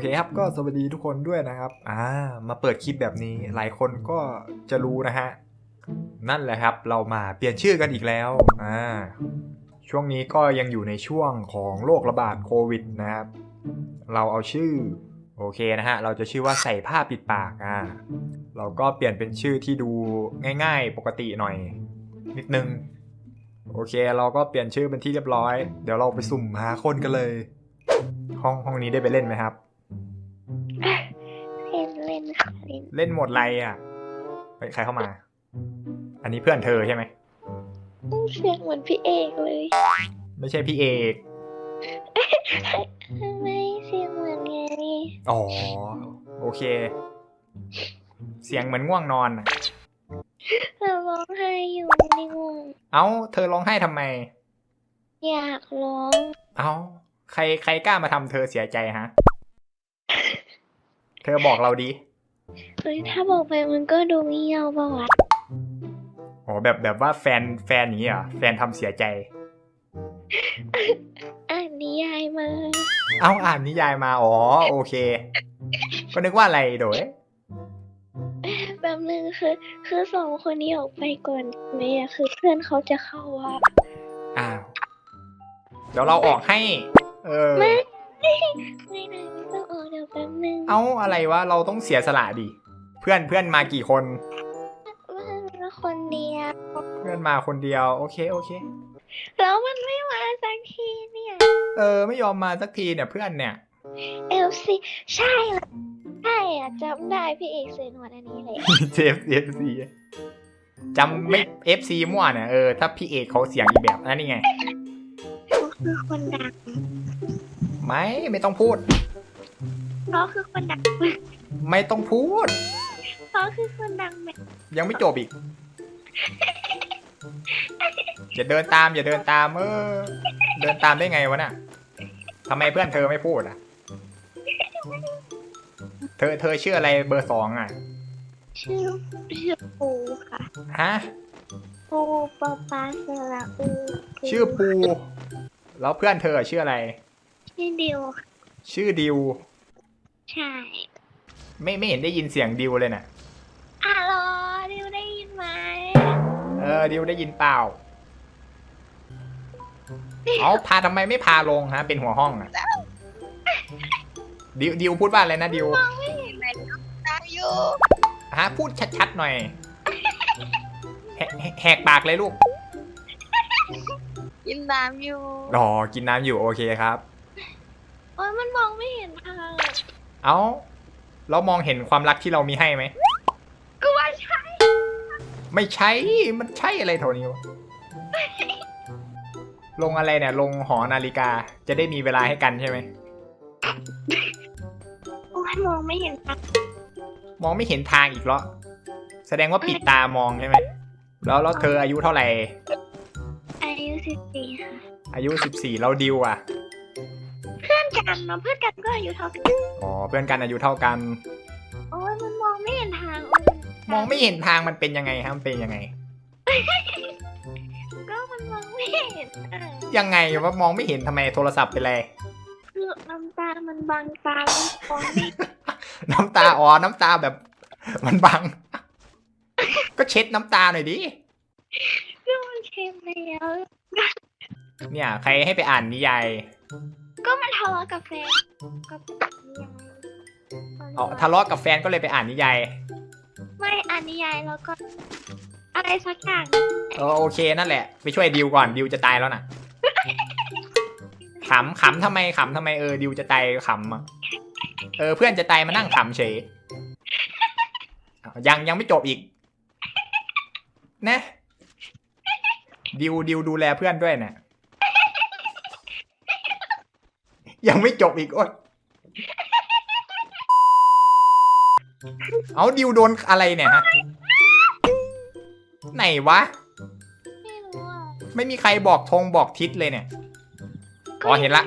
เคครับ ก็สวัสดีทุกคนด้วยนะครับ อ่า มาเปิดคลิปแบบนี้ หลายคนก็จะรู้นะฮะ นั่นแหละครับ เรามาเปลี่ยนชื่อกันอีกแล้ว อ่า ช่วงนี้ก็ยังอยู่ในช่วงของโรคระบาดโควิดนะครับ เราเอาชื่อ โอเคนะฮะ เราจะชื่อว่าใส่ผ้าปิดปาก อ่า เราก็เปลี่ยนเป็นชื่อที่ดูง่าย ๆ ปกติหน่อย นิดนึง โอเค เราก็เปลี่ยนชื่อเป็นที่เรียบร้อย เดี๋ยวเราไปสุ่มหาคนกันเลยห้องห้องนี้ได้ไปเล่นไหมครับเล่ นเล่นค่ะเล่นเล่นหมดไรอะเฮ้ยใครเข้ามา อันนี้เพื่อนเธอใช่ไหมเสียงเหมือนพี่เอกเลย ไม่ใช่พี่เอกทำไมเสียงเหมือนไงอ๋อโอเค เสียงเหมือนง่วงนอนอะเราร้องไห้อยู่ในง่วงเอ้า เธอร้องไห้ทำไม อยากร้อง เอ้า ใครใครกล้ามาทำเธอเสียใจฮะ เธอบอกเราดี เฮ้ยถ้าบอกไปมันก็ดูเงียวประวัติอ๋อแบบแบบว่าแฟนแฟนอย่างนี้เหรอแฟนทำเสียใจ อ่านนิยายมาเอ้าอ่านนิยายมาอ๋อโอเค ก็นึกว่าอะไรโดยแบบนึงคือ คือสองคนนี้ออกไปก่อนไหมอะคือเพื่อนเขาจะเข้าว่าอ้าวเดี๋ยวเราออกให้ เออ ไม่ไม่นายไม่ต้องออกเดี๋ยว แป๊บนึงเอ้าอะไรวะเราต้องเสียสละดิ เพื่อนเพื่อนมากี่คนมันมาคนเดียว เพื่อนมาคนเดียว โอเคโอเค แล้วมันไม่มาสักทีเนี่ย เออไม่ยอมมาสักทีเนี่ยเพื่อนเนี่ยเอลซีใช่ละใช่อะจำได้พี่เอกเซนวันอันนี้เลยเจฟเอฟซีจำไม่เอฟซีมั่วเนี่ยเออถ้าพี่เอกเขาเสียงอีกแบบนั่นนี่ไงเขาคือคนดังไม่ไม่ต้องพูด เขาคือคนดังไม่ต้องพูดเขาคือคนดังแบบยังไม่จบอีก อย่าเดินตาม อย่าเดินตามเออเดินตามได้ไงวะน่ะทำไมเพื่อนเธอไม่พูดอะ เธอเธอชื่ออะไรเบอร์สองอะ ชื่อชื่อปูค่ะฮะ ปูปอปาสระอูชื่อปู แล้วเพื่อนเธอชื่ออะไร ชื่อดิวค่ะชื่อดิว ใช่ไม่ไม่เห็นได้ยินเสียงดิวเลยน่ะอะรอดิวได้ยินไหมเออดิวได้ยินเปล่าเอาพาทำไมไม่พาลงฮะ เป็นหัวห้องอะดิวดิวพูดว่าอะไรนะดิวไม่เห็นไหมตาอยู่ฮะพูดชัดๆหน่อยแหแหแหกปากเลยลูกยินตามอยู่อ๋อกินน้ำอยู่โอเคครับ โอ้ยมันมองไม่เห็นทางอะ เอาเรามองเห็นความรักที่เรามีให้ไหมก็ว่าใช่ไม่ใช่มันใช่อะไรเท่านี้วะลงอะไรเนี่ยลงหอนาฬิกาจะได้มีเวลาให้กันใช่ไหมโอ้ยมองไม่เห็นทางมองไม่เห็นทางอีกเหรอแสดงว่าปิดตามองใช่ไหมแล้วแล้วเธออายุเท่าไหร่อายุสิบสี่ค่ะอายุสิบสี่เราดิวอะเพื่อน กันเนาะเพื่อนกันก็อายุเท่ากันอ๋อเพื่อนกันอายุเท่ากัน โอ้ยมันมองไม่เห็นทางโอ้ยมองไม่เห็นทางมันเป็นยังไงฮะมันเป็นยังไง ก็มันมองไม่เห็นอะยังไงว่ามองไม่เห็นทำไมโทรศัพท์เป็นไรคือน้ำตา มันบังตามันมองไม่เห็นน้ำตาอ๋อน้ำตาแบบ มันบัง ก็เช็ดน้ำตาหน่อยดิก็มันเค็มแล้วเนี่ย ใครให้ไปอ่านนิยาย ก็มันทะเลาะกับแฟนกับนิยายอ๋อทะเลาะกับแฟนก็เลยไปอ่านนิยายไม่อ่านนิยายแล้วก็ อะไรสักอย่างเออโอเคนั่นแหละ ไปช่วยดิวก่อนดิวจะตายแล้วน่ะขำขำทำไมขำทำไมเออดิวจะตายขำอะเออเพื่อนจะตายมานั่งขำเฉยอ้าวยังยังไม่จบอีก นะ ดิวดิวดูแลเพื่อนด้วยน่ะ ยังไม่จบอีกโอ๊ยเอาดิวโดนอะไรเนี่ยฮะ ไหนวะ ไม่รู้อะไม่มีใครบอกธงบอกทิศเลยเนี่ย อ๋อเห็นละ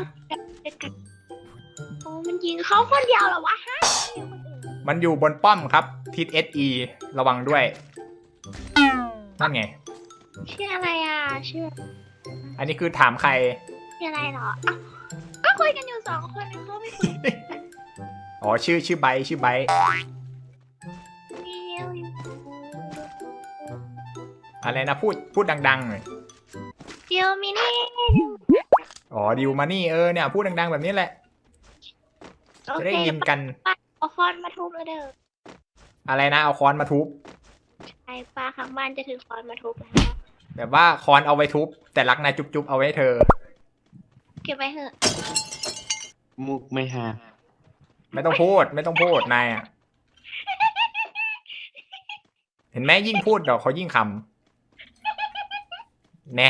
โอ้มันยิงเขาคนเดียวเหรอวะฮะมันอยู่บนป้อมครับ ทิศ SE ระวังด้วย นั่นไง ชื่ออะไรอะชื่ออันนี้คือถามใคร ชื่ออะไรเหรออ้าวก็ คุยกันอยู่สองคนนะเขาไม่คุยอ๋อชื่อชื่อไบร์ทชื่อไบร์ทเดียวอะไรนะพูดพูดดังๆหน่อยเดียวมินี่อ๋อดิวมานี่เออเนี่ยพูดดังๆแบบนี้แหละโอจะเคได้ยินกันป้าเอาคอนมาทุบแล้วเด้ออะไรนะเอาค้อนมาทุบไอ้ป้าข้างบ้านจะถือคอนมาทุบแล้วแบบว่าค้อนเอาไว้ทุบ แต่รักนายจุ๊บๆเอาไว้ให้เธอ เก็บไว้เถอะ มุกไม่หาไม่ต้องพูด ไม่ต้องพูดนายอะเห็นไหมยิ่งพูดเดี๋ยวเขายิ่งคำแน่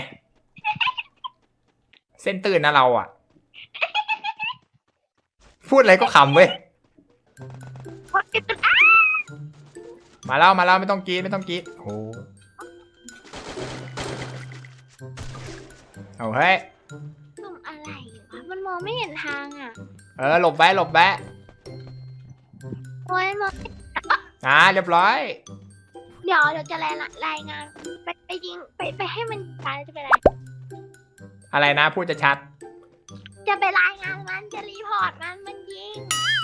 เส้นตื่นนะเราอะ พูดอะไรก็คำเว้ย มาแล้วมาแล้วไม่ต้องกรีดไม่ต้องกรีดโอ้เอาเฮ้ย องไม่เห็นทางอะเออหลบไว้หลบไว้โอ้ยมองอ่าเรียบร้อย เดี๋ยวเดี๋ยวจะรายรายงาน ไปไปยิงไปไปให้มันตายแล้วจะไปรายอะไรนะพูดจะชัดจะไปรายงานมันจะรีพอร์ตมันมันยิง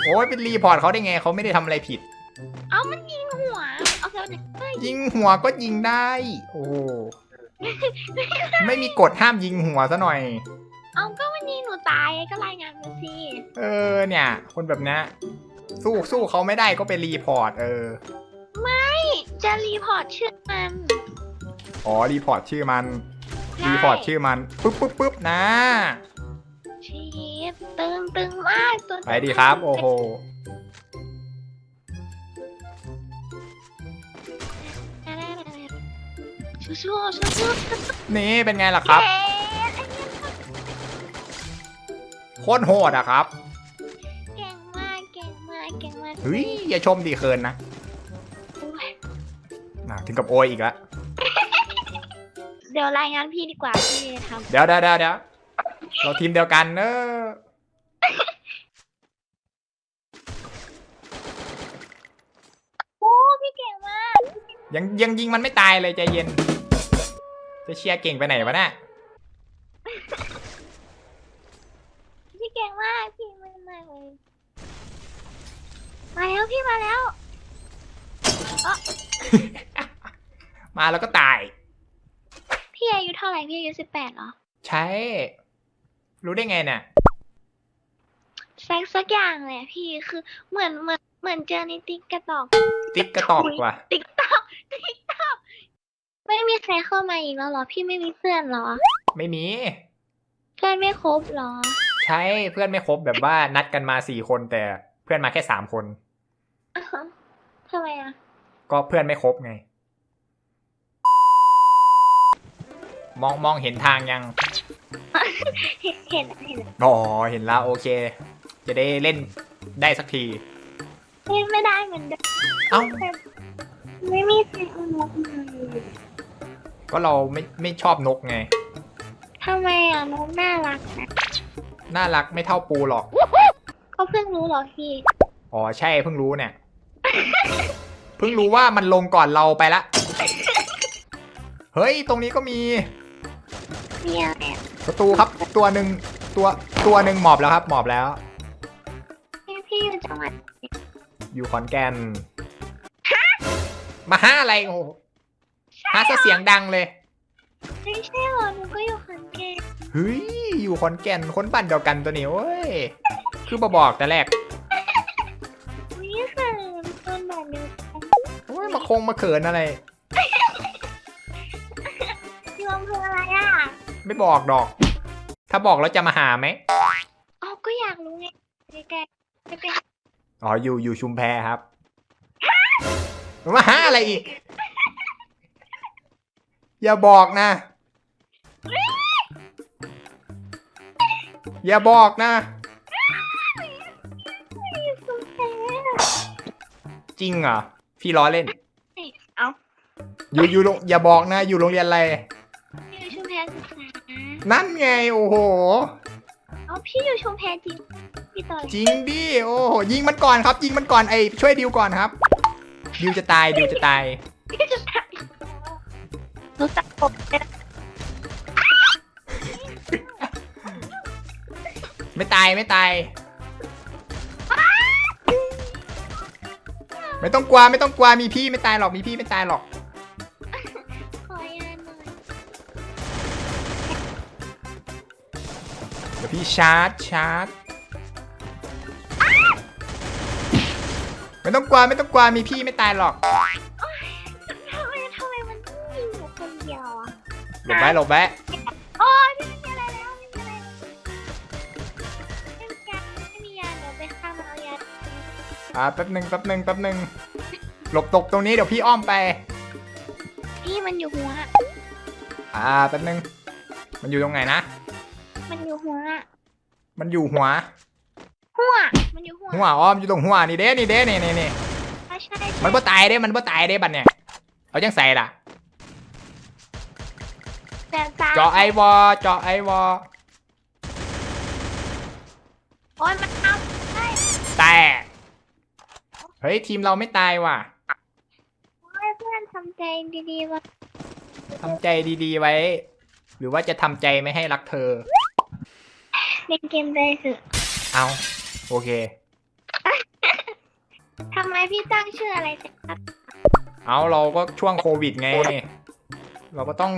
โอ้ยเป็นรีพอร์ตเขาได้ไงเขาไม่ได้ทำอะไรผิด เอามันยิงหัวเอาเซลล์เนี่ยเฮ้ยยิงหัวก็ยิงได้ โอ้โหไม่มีกฎห้ามยิงหัวซะหน่อย เอาก็มันยิงหนู ตายก็รายงานมาสิเออเนี่ย คนแบบเนี้ยสู้สู้เขาไม่ได้ก็ไปรีพอร์ต เออจะรีพอร์ตชื่อมันอ๋อรีพอร์ตชื่อมัน รีพอร์ตชื่อมันปุ๊บปุ๊บปุ๊บนะ ชีสตึงตึงมากตัวไปดีครับ โอ้โหชูชูชูชูนี่เป็นไงล่ะครับ เย้ โคตรโหดอะครับเก่งมากเก่งมากเก่งมากเฮ้ยอย่าชมดีเคินนะโอ้ยอะถึงกับโอยอีกแล้วเดี๋ยวรายงานพี่ดีกว่าพี่ทำเดี๋ยวเดี๋ยวเดี๋ยวเดี๋ยวเราทีมเดียวกันเนอะโอ้พี่เก่งมาก ยังยังยิงมันไม่ตายเลยใจเย็น จะเชียร์เก่งไปไหนวะเนี่ย พี่เก่งมากพี่มันมากเลย มาแล้วพี่มาแล้ว มาแล้วก็ตาย พี่อายุเท่าไหร่พี่อายุสิบแปดเหรอใช่ รู้ได้ไงเนี่ยสักสักอย่างเลยอะพี่คือเหมือนเหมือนเหมือนเจอในติ๊กกระตอก ติ๊กกระตอกว่ะ ติ๊กตอกติ๊กตอกไม่มีใครเข้ามาอีกแล้วเหรอ พี่ไม่มีเพื่อนเหรอ ไม่มี เพื่อนไม่ครบเหรอ ใช่เพื่อนไม่ครบแบบว่านัดกันมาสี่คนแต่เพื่อนมาแค่สามคน อะฮะทำไมอะ ก็เพื่อนไม่ครบไง มองมองเห็นทางยัง เห็นเห็นเห็นอ๋อ เห็นแล้วโอเค จะได้เล่นได้สักที เล่นไม่ได้เหมือนเดิมเอ้าไม่มีใครเอานกมาเลยก็เราไม่ไม่ชอบนกไง ทำไมอะนกน่ารักนะน่ารักไม่เท่าปูหรอกเขาเพิ่งรู้เหรอพี่ อ๋อ ใช่เพิ่งรู้เนี่ย เพิ่งรู้ว่ามันลงก่อนเราไปละ เฮ้ย ตรงนี้ก็มีมีอะไรอะประตูครับ ตัวหนึ่งตัวตัวหนึ่งหมอบแล้วครับ หมอบแล้ว พี่พี่อยู่จังหวัดอยู่ขอนแก่นมาห้าอะไรโอ้โหห้าซะเสียงดังเลย ไม่ใช่เหรอหนูก็อยู่ขอนแก่นเฮ้ย อยู่ขอนแก่นคนบ้านเดียวกันตัวนี้เว้ย คือมาบอกแต่แรก คงมาเขินอะไร อยู่อำเภออะไรอะไม่บอกดอก ถ้าบอกแล้วจะมาหาไหมอ๋อก็อยากรู้ไงใกล้ๆใกล้อ๋ออยู่อยู่ชุมแพครับมาหาอะไรอีก อย่าบอกนะ อย่าบอกนะๆสุดแท้ จริงเหรอพี่ล้อเล่นเอา อยู่อยู่โรงอย่าบอกนะ อยู่โรงเรียนอะไร อยู่ชุมแพศึกษานั่นไงโอ้โหเอาพี่อยู่ชุมแพจริงพี่ต่อจริงดิโอ้โหยิงมันก่อนครับ ยิงมันก่อนไอ้ช่วยดิวก่อนครับ ดิวจะตายดิวจะตาย พี่จะตายรู้จักผมเลยนะไม่ตายไม่ตาย ไม่ต้องกลัวไม่ต้องกลัวมีพี่ไม่ตายหรอกมีพี่ไม่ตายหรอก ชาร์จชาร์จไม่ต้องกลัวไม่ต้องกลัวมีพี่ไม่ตายหรอกทำไมทำไมมันยิงหนูคนเดียวอะหลบไว้หลบไว้โอ้ยไม่มีอะไรแล้วไม่มีอะไรไม่มียาไม่มียาเดี๋ยวไปข้ามเอายาอ่าแป๊บหนึ่งแป๊บหนึ่งแป๊บหนึ่งหลบตกตรงนี้เดี๋ยวพี่อ้อมไป พี่มันอยู่หัวอ่าแป๊บหนึ่งมันอยู่ตรงไหนนะมันอยู่หัว มันอยู่หัว หัว มันอยู่หัวหัวอ้อมอยู่ตรงหัวนี่เด้นี่เด้นี่นี่นี่ใช่ใช่มันบ่ตายเด้ มันบ่ตายเด้บัดเนี่ย เอาจังใส่ล่ะ แต่ตาเจาะไอวอเจาะไอวอ โอ้ยมันทำได้แต่เฮ้ยทีมเราไม่ตายว่ะให้เพื่อนทำใจดีๆมาทำใจดีๆไว้ หรือว่าจะทำใจไม่ให้รักเธอ เล่นเกมได้เถอะเอาโอเค ทำไมพี่ตั้งชื่ออะไรเสร็จครับเอาเราก็ช่วงโควิดไง เราก็ต้อง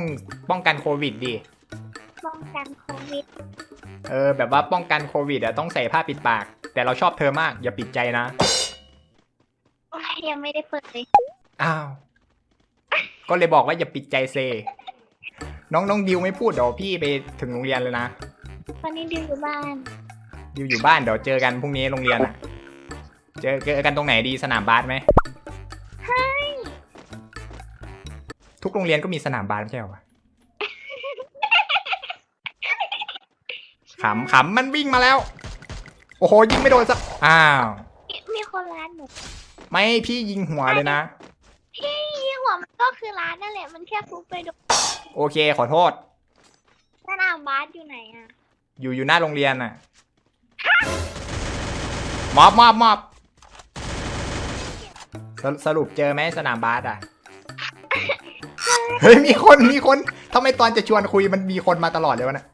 ป้องกันโควิดดิ ป้องกันโควิดเออ แบบว่าป้องกันโควิดอะต้องใส่ผ้าปิดปาก แต่เราชอบเธอมาก อย่าปิดใจนะ โอ้ยยังไม่ได้เปิดเลยอ้าว ก็เลยบอกว่าอย่าปิดใจเซ น้องน้องดิวไม่พูดเดี๋ยวพี่ไปถึงโรงเรียนเลยนะ ตอนนี้ดิวอยู่บ้าน ดิวอยู่บ้านเดี๋ยวเจอกันพรุ่งนี้โรงเรียนอะเจอเจอกันตรงไหนดีสนามบาสไหมใช่ทุกโรงเรียนก็มีสนามบาสไม่ใช่เหรอวะขำขำมันวิ่งมาแล้ว โอ้โหยิงไม่โดนสักอ้าว มีมีคนร้านหนูไม่พี่ยิงหัวเลยนะ พี่หัวมันก็คือร้านนั่นแหละมันแค่ฟุกไปดูโอเคขอโทษสนามบาสอยู่ไหนอะ อยู่อยู่หน้าโรงเรียนน่ะมอบมอบมอบสสรุปเจอไหมสนามบาสอะ เฮ้ย มีคนมีคนทำไมตอนจะชวนคุยมันมีคนมาตลอดเลยวะเนี่ย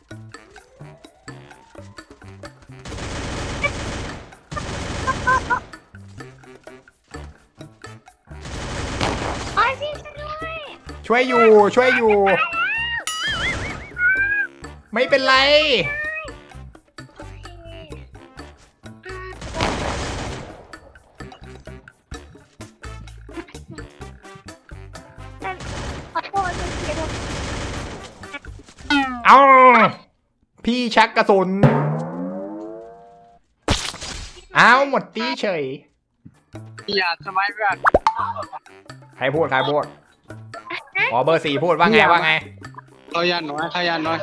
โอ้ยพี่ช่วยด้วยช่วยอยู่ช่วยอยู่ ไม่เป็นไร ชักกระสุน เอาหมดตีเฉย อย่าสมัยเพื่อนใครพูดใครพูดอ๋อเบอร์สี่พูดว่าไงว่าไงเขายาหน่อยเขายาหน่อย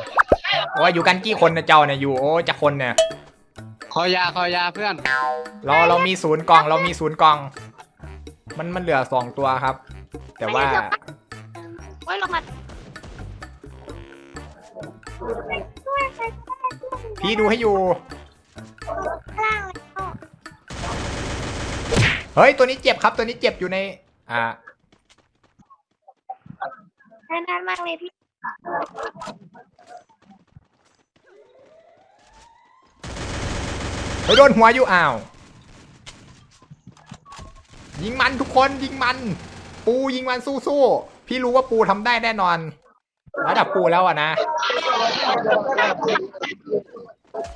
โอ้ยอยู่กันกี่คนนะเจ้าเนี่ยอยู่โอ้จะคนเนี่ยขอยาขอยาเพื่อน เราเรามีศูนย์กล่อง เรามีศูนย์กล่อง มันมันเหลือสองตัวครับ แต่ว่าโอ้ยลงมา ช่วยใครก็ได้ช่วยพี่ดูให้อยู่ข้างล่างแล้วเฮ้ย ตัวนี้เจ็บครับ ตัวนี้เจ็บอยู่ใน อ่า นานๆมากเลยพี่เฮ้ยโดนหัวอยู่อ้าว ยิงมันทุกคนยิงมัน ปูยิงมันสู้ๆ พี่รู้ว่าปูทำได้แน่นอน ระดับปูแล้วอะนะ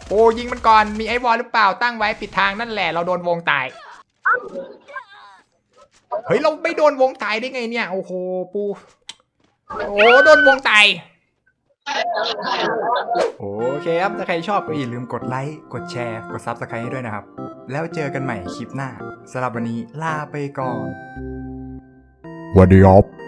ปูยิงมันก่อนมีไอ้วอลหรือเปล่าตั้งไว้ปิดทางนั่นแหละ เราโดนวงตาย เฮ้ย เราไม่โดนวงตายได้ไงเนี่ย โอ้โหปู โอ้โดนวงตายโอเคครับถ้าใครชอบก็อย่าลืมกดไลค์ กดแชร์ กด Subscribe ให้ด้วยนะครับ แล้วเจอกันใหม่คลิปหน้าสำหรับวันนี้ลาไปก่อนวัสดีครับ